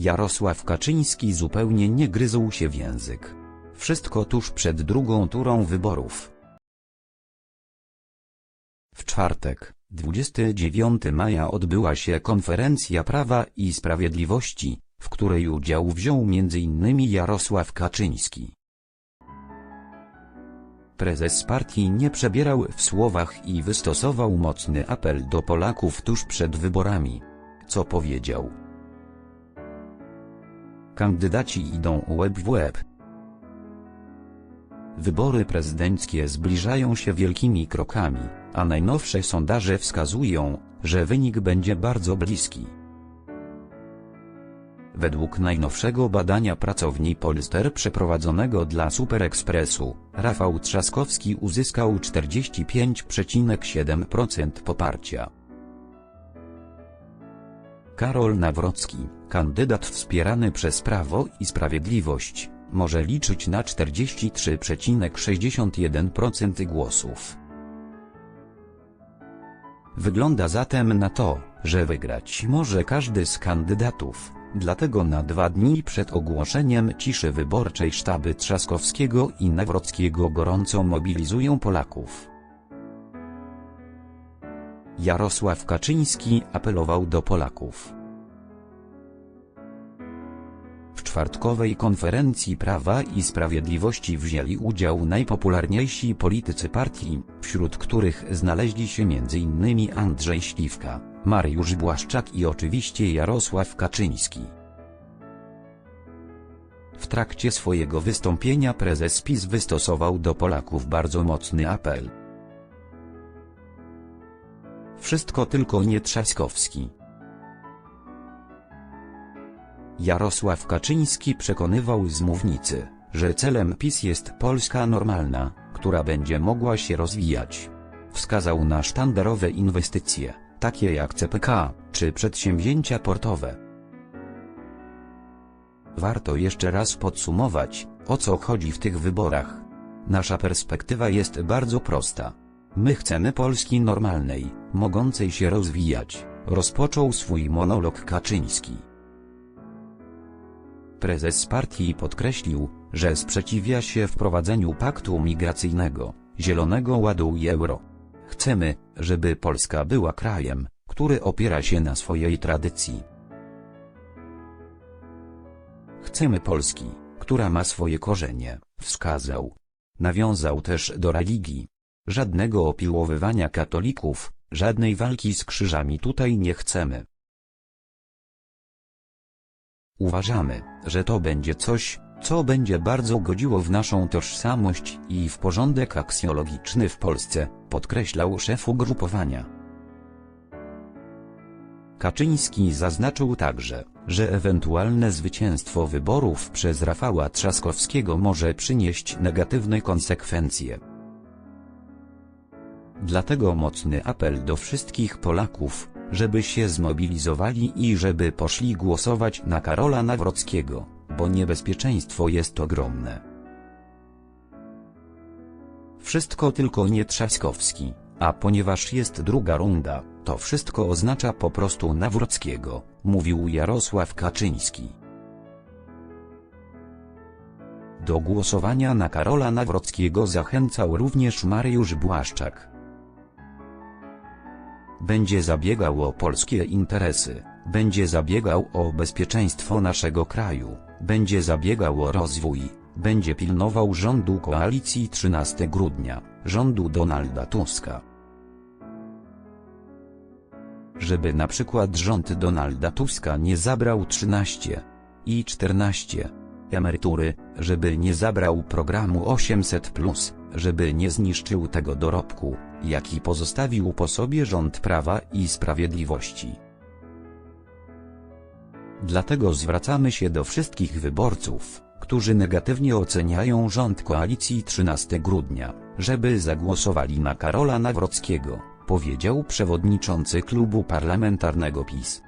Jarosław Kaczyński zupełnie nie gryzł się w język. Wszystko tuż przed drugą turą wyborów. W czwartek, 29 maja odbyła się konferencja Prawa i Sprawiedliwości, w której udział wziął m.in. Jarosław Kaczyński. Prezes partii nie przebierał w słowach i wystosował mocny apel do Polaków tuż przed wyborami. Co powiedział? Kandydaci idą łeb w łeb. Wybory prezydenckie zbliżają się wielkimi krokami, a najnowsze sondaże wskazują, że wynik będzie bardzo bliski. Według najnowszego badania pracowni Polster przeprowadzonego dla Super Expressu, Rafał Trzaskowski uzyskał 45,7% poparcia. Karol Nawrocki, kandydat wspierany przez Prawo i Sprawiedliwość, może liczyć na 43,61% głosów. Wygląda zatem na to, że wygrać może każdy z kandydatów, dlatego na dwa dni przed ogłoszeniem ciszy wyborczej sztaby Trzaskowskiego i Nawrockiego gorąco mobilizują Polaków. Jarosław Kaczyński apelował do Polaków. Czwartkowej konferencji Prawa i Sprawiedliwości wzięli udział najpopularniejsi politycy partii, wśród których znaleźli się m.in. Andrzej Śliwka, Mariusz Błaszczak i oczywiście Jarosław Kaczyński. W trakcie swojego wystąpienia prezes PiS wystosował do Polaków bardzo mocny apel. Wszystko tylko nie Trzaskowski. Jarosław Kaczyński przekonywał z mównicy, że celem PiS jest Polska normalna, która będzie mogła się rozwijać. Wskazał na sztandarowe inwestycje, takie jak CPK, czy przedsięwzięcia portowe. Warto jeszcze raz podsumować, o co chodzi w tych wyborach. Nasza perspektywa jest bardzo prosta. My chcemy Polski normalnej, mogącej się rozwijać, rozpoczął swój monolog Kaczyński. Prezes partii podkreślił, że sprzeciwia się wprowadzeniu paktu migracyjnego, Zielonego Ładu i euro. Chcemy, żeby Polska była krajem, który opiera się na swojej tradycji. Chcemy Polski, która ma swoje korzenie, wskazał. Nawiązał też do religii. Żadnego opiłowywania katolików, żadnej walki z krzyżami tutaj nie chcemy. Uważamy, że to będzie coś, co będzie bardzo godziło w naszą tożsamość i w porządek aksjologiczny w Polsce, podkreślał szef ugrupowania. Kaczyński zaznaczył także, że ewentualne zwycięstwo wyborów przez Rafała Trzaskowskiego może przynieść negatywne konsekwencje. Dlatego mocny apel do wszystkich Polaków, żeby się zmobilizowali i żeby poszli głosować na Karola Nawrockiego, bo niebezpieczeństwo jest ogromne. Wszystko tylko nie Trzaskowski, a ponieważ jest druga runda, to wszystko oznacza po prostu Nawrockiego, mówił Jarosław Kaczyński. Do głosowania na Karola Nawrockiego zachęcał również Mariusz Błaszczak. Będzie zabiegał o polskie interesy, będzie zabiegał o bezpieczeństwo naszego kraju, będzie zabiegał o rozwój, będzie pilnował rządu koalicji 13 grudnia, rządu Donalda Tuska. Żeby na przykład rząd Donalda Tuska nie zabrał 13 i 14 emerytury, żeby nie zabrał programu 800+, żeby nie zniszczył tego dorobku, jaki pozostawił po sobie rząd Prawa i Sprawiedliwości. Dlatego zwracamy się do wszystkich wyborców, którzy negatywnie oceniają rząd koalicji 13 grudnia, żeby zagłosowali na Karola Nawrockiego, powiedział przewodniczący klubu parlamentarnego PiS.